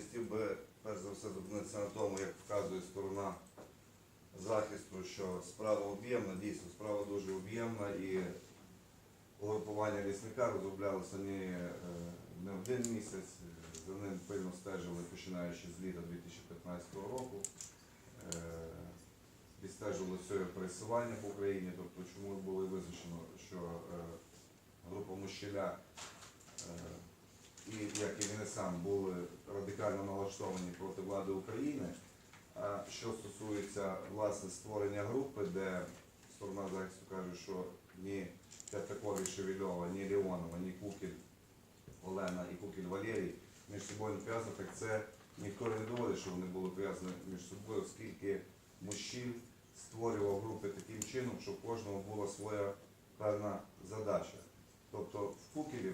Хотів би перш за все зупинитися на тому, як вказує сторона захисту, що справа об'ємна, дійсно справа дуже об'ємна і угрупування лісника розроблялося не, е, не один місяць, за ним пильно стежили починаючи з літа 2015 року. Е, Відстежували все пересування по Україні, тобто чому було визначено, що е, група Мощеля і як і він сам були радикально налаштовані проти влади України. Що стосується власне створення групи, де сторона захисту каже, що ні П'ятакові Шевельова, ні Леонова, ні Кукіль Олена і Кукіль Валерій між собою не пов'язані, так це ніхто не доводить, що вони були пов'язані між собою, оскільки Мощіль створював групи таким чином, щоб кожного була своя певна задача. Тобто в Кукілі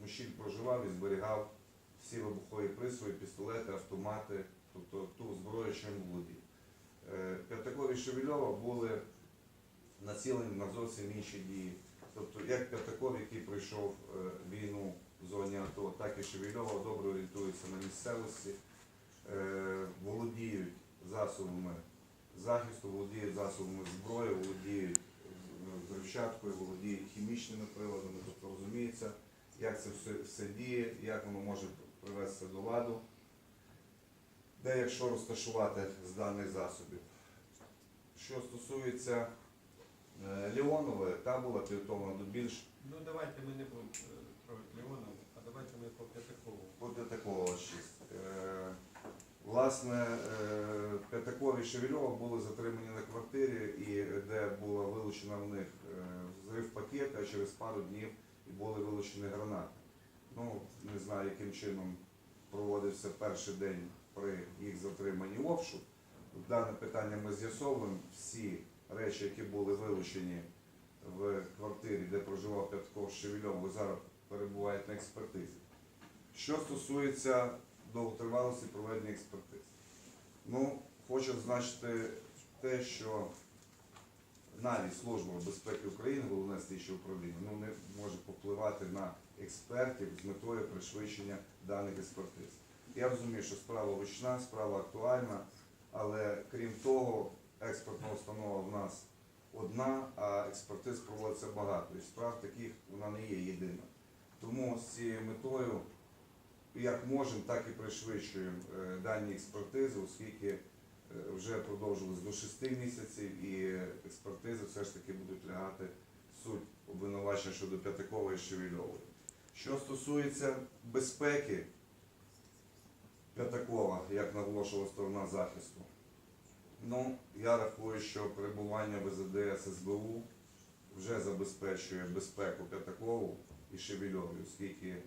Мощіль проживав і зберігав всі вибухові пристрої, пістолети, автомати, тобто ту зброю, чим володів. Е, П'ятакові Шевельова були націлені на зовсім інші дії. Тобто, як П'ятаков, який пройшов е, війну в зоні АТО, так і Шевельова добре орієнтуються на місцевості, е, володіють засобами захисту, володіють засобами зброї, володіють е, взривчаткою, володіють хімічними приладами, тобто розуміється, як це все, все діє, як воно може привести до ладу, де якщо розташувати з даних засобів. Що стосується е, Леонової, та була підготовлена до більш Ну давайте ми не будемо е, трогати Леонова, а давайте ми по П'ятакову. От такого шість. Е, Власне, П'ятаков і Шевельова були затримані на квартирі, і де була вилучена в них взрив пакета, а через пару днів і були вилучені гранати. Ну, не знаю, яким чином проводився перший день при їх затриманні обшук. Дане питання ми з'ясовуємо. Всі речі, які були вилучені в квартирі, де проживав П'ятков Шевельов, зараз перебувають на експертизі. Що стосується довготривалості проведення експертиз, ну, хочу зазначити те, що навіть Служба безпеки України, головне слідче управління, ну, не може попливати на експертів з метою пришвидшення даних експертиз. Я розумію, що справа ручна, справа актуальна, але крім того, експертна установа в нас одна, а експертиз проводиться багато. І справ таких вона не є єдина. Тому з цією метою як можемо, так і пришвидшуємо е, дані експертизи, оскільки е, вже продовжилось до 6 місяців і експертизи все ж таки будуть лягати суть обвинувачення щодо П'ятакової і Шевельової. Що стосується безпеки П'ятакова, як наголошувала сторона захисту, ну, я рахую, що перебування в СБУ вже забезпечує безпеку П'ятакову і Шевельові, оскільки е,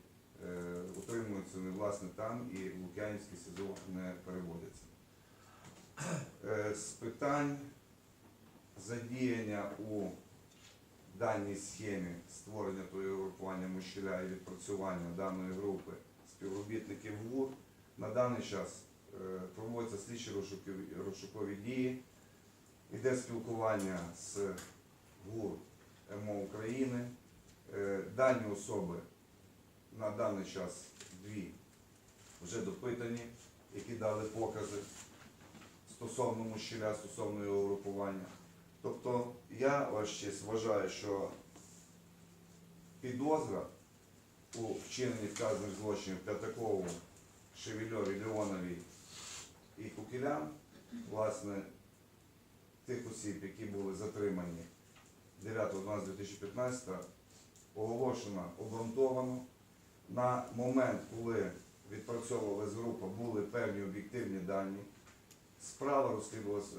утримуються не власне там і в Лук'янівський СІЗО не переводяться. Е, з питань задіяння у даній схемі створення тої групування Мощеля і відпрацювання даної групи співробітників ГУР на даний час е, проводяться слідчі розшукові, дії, іде спілкування з ГУР МО України. Е, Дані особи на даний час дві вже допитані, які дали покази стосовно Мощеля, стосовно його групування. Тобто я ваш честь вважаю, що підозра у вчиненні вказаних злочинів П'ятакову, Шевельові, Леонові і Кукілям, власне, тих осіб, які були затримані 9.12.2015, оголошена обґрунтовано. На момент, коли відпрацьовувалась група, були певні об'єктивні дані. Справа розслідувалась,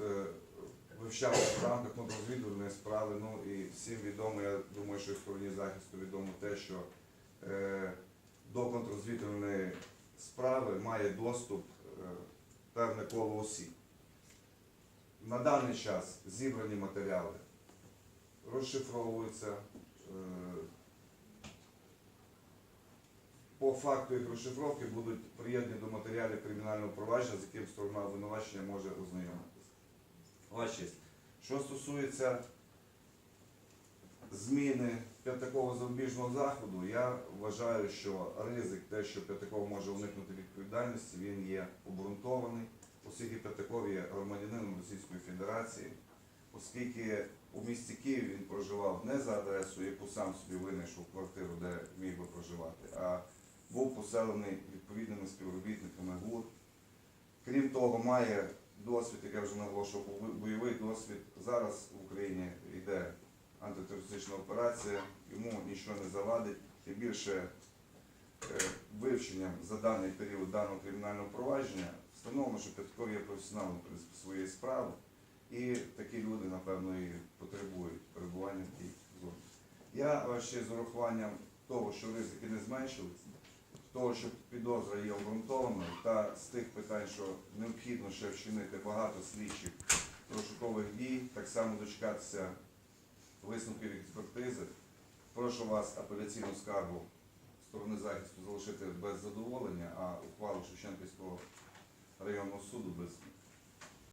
вивчалася в рамках контррозвідувальної справи. Ну і всім відомо, я думаю, що і стороні захисту відомо те, що е, до контррозвідувальної справи має доступ е, певне коло осіб. На даний час зібрані матеріали розшифровуються. е, по факту їх розшифровки будуть приєднані до матеріалів кримінального провадження, з яким сторона обвинувачення може ознайомитися. Що стосується зміни такого запобіжного заходу я вважаю, що ризик, те, що П'ятаков може уникнути відповідальності, він є обґрунтований, оскільки П'ятаков є громадянином Російської Федерації, оскільки у місті Київ він проживав не за адресою, яку сам собі винайшов квартиру, де міг би проживати, а був поселений відповідними співробітниками ГУР. Крім того, має досвід, як я вже наголошував, бойовий досвід. Зараз в Україні йде антитерористична операція, йому нічого не завадить, тим більше е, вивченням за даний період даного кримінального провадження встановлено, що Петков є професіоналом своєї справи, і такі люди, напевно, і потребують перебування в тій зоні. Я е, ще з урахуванням того, що ризики не зменшились, того, що підозра є обґрунтованою, та з тих питань, що необхідно ще вчинити багато слідчих розшукових дій, так само дочекатися висновків експертизи. Прошу вас апеляційну скаргу сторони захисту залишити без задоволення, а ухвалу Шевченківського районного суду без